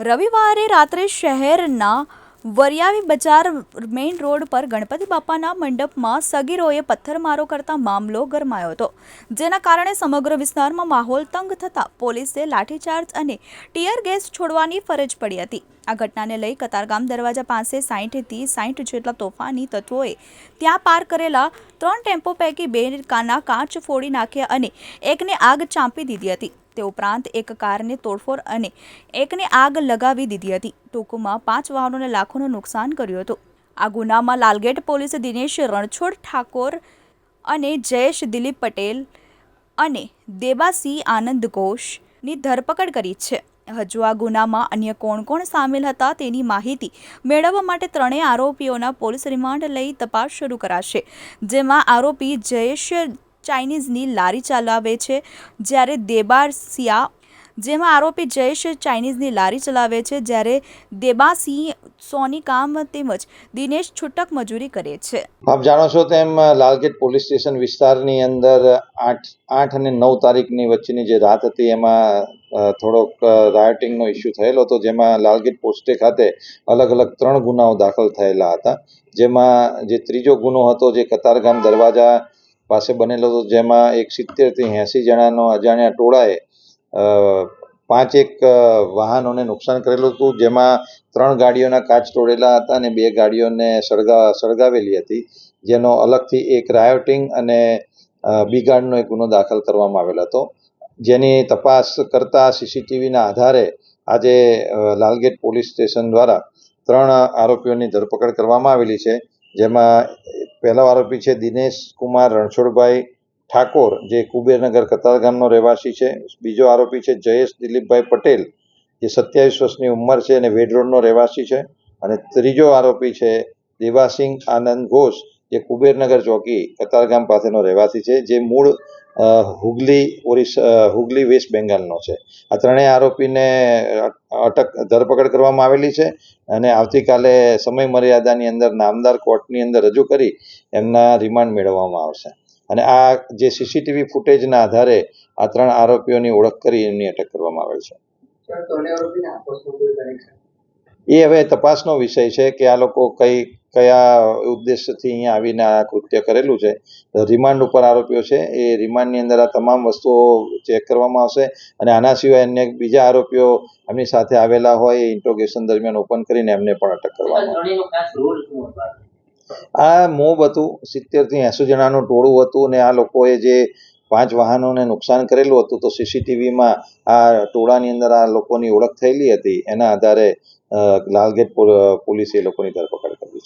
રવિવારે રાત્રે શહેરના વરિયાવી બજાર મેઇન રોડ પર ગણપતિ બાપાના મંડપમાં સગીરોએ પથ્થરમારો કરતા મામલો ગરમાયો હતો, જેના કારણે સમગ્ર વિસ્તારમાં માહોલ તંગ થતાં પોલીસે લાઠીચાર્જ અને ટીયર ગેસ છોડવાની ફરજ પડી હતી. આ ઘટનાને લઈ કતારગામ દરવાજા પાસે સાહીઠથી સાહીઠ જેટલા તોફાની તત્વોએ ત્યાં પાર કરેલા ત્રણ ટેમ્પો પૈકી બે કાના કાચ ફોડી નાખ્યા અને એકને આગ ચાંપી દીધી હતી. તે ઉપરાંત એક કારને તોડફોડ અને એકને આગ લગાવી દીધી હતી. ટૂંકમાં પાંચ વાહનોને લાખોનું નુકસાન કર્યું હતું. આ ગુનામાં લાલગેટ પોલીસે દિનેશ રણછોડ ઠાકોર અને જયેશ દિલીપ પટેલ અને દેબાસિંહ આનંદ ઘોષની ધરપકડ કરી છે. હજુ આ ગુનામાં અન્ય કોણ કોણ સામેલ હતા તેની માહિતી મેળવવા માટે ત્રણેય આરોપીઓના પોલીસ રિમાન્ડ લઈ તપાસ શરૂ કરાશે. જેમાં આરોપી જયેશ ચાઇનીઝની લારી ચલાવે છે. જ્યારે દેબાસિયા જેમાં આરોપી જયેશ ચાઇનીઝની લારી ચલાવે છે, જ્યારે દેબાસિંહ સોની કામ તેમજ દિનેશ છૂટક મજૂરી કરે છે. આપ જાણો છો તેમ, લાલગેટ પોલીસ સ્ટેશન વિસ્તારની અંદર આઠ આઠ અને નવ તારીખની વચ્ચેની જે રાત હતી, એમાં થોડોક રાયોટિંગનો ઇસ્યુ થયેલો હતો, જેમાં લાલગીર પોસ્ટે ખાતે અલગ અલગ ત્રણ ગુનાઓ દાખલ થયેલા હતા. જેમાં જે ત્રીજો ગુનો હતો, જે કતારગામ દરવાજા પાસે બનેલો હતો, જેમાં એક સિત્તેરથી એંસી જણાનો અજાણ્યા ટોળાએ પાંચેક એક વાહનોને નુકસાન કરેલું હતું, જેમાં ત્રણ ગાડીઓના કાચ તોડેલા હતા અને બે ગાડીઓને સળગા, સળગાવેલી હતી, જેનો અલગથી એક રાયોટિંગ અને બિગાડનો એક ગુનો દાખલ કરવામાં આવેલ હતો. જેની તપાસ કરતા સીસીટીવીના આધારે આજે લાલગેટ પોલીસ સ્ટેશન દ્વારા ત્રણ આરોપીઓની ધરપકડ કરવામાં આવેલી છે. જેમાં પહેલો આરોપી છે દિનેશ કુમાર રણછોડભાઈ ઠાકોર, જે કુબેરનગર કતાર ગામનો રહેવાસી છે. બીજો આરોપી છે જયેશ દિલીપભાઈ પટેલ, જે સત્યાવીસ વર્ષની ઉંમર છે અને વેડ રોડનો રહેવાસી છે. અને ત્રીજો આરોપી છે દેવાસિંહ આનંદ ઘોષ, જે કુબેરનગર ચોકી કતારગામ પાસેનો રહેવાસી છે, જે મૂળ હુગલી ઓરિસ્સા હુગલી વેસ્ટ બેંગાલનો છે. આ ત્રણેય આરોપીને અટક, ધરપકડ કરવામાં આવેલી છે અને આવતીકાલે સમય મર્યાદાની અંદર નામદાર કોર્ટની અંદર રજૂ કરી એમના રિમાન્ડ મેળવવામાં આવશે. અને આ જે સીસીટીવી ફૂટેજના આધારે આ ત્રણ આરોપીઓની ઓળખ કરી એમની અટક કરવામાં આવેલ છે. એ હવે તપાસનો વિષય છે કે આ લોકો કઈ કયા ઉદ્દેશથી અહીંયા આવીને આ કૃત્ય કરેલું છે. રિમાન્ડ ઉપર આરોપીઓ છે. એ રિમાન્ડની અંદર આ તમામ વસ્તુઓ ચેક કરવામાં આવશે અને આના સિવાય અન્ય બીજા આરોપીઓ એમની સાથે આવેલા હોય એ ઇન્ટ્રોગેશન દરમિયાન ઓપન કરીને એમને પણ અટક કરવામાં આવશે. આ મોબ હતું સિત્તેરથી એંસી જણાનું ટોળું હતું અને આ લોકોએ જે પાંચ વાહનોને નુકસાન કરેલું હતું, તો સીસીટીવીમાં આ ટોળાની અંદર આ લોકોની ઓળખ થયેલી હતી. એના આધારે લાલગેટ પોલીસે એ લોકોની ધરપકડ કરી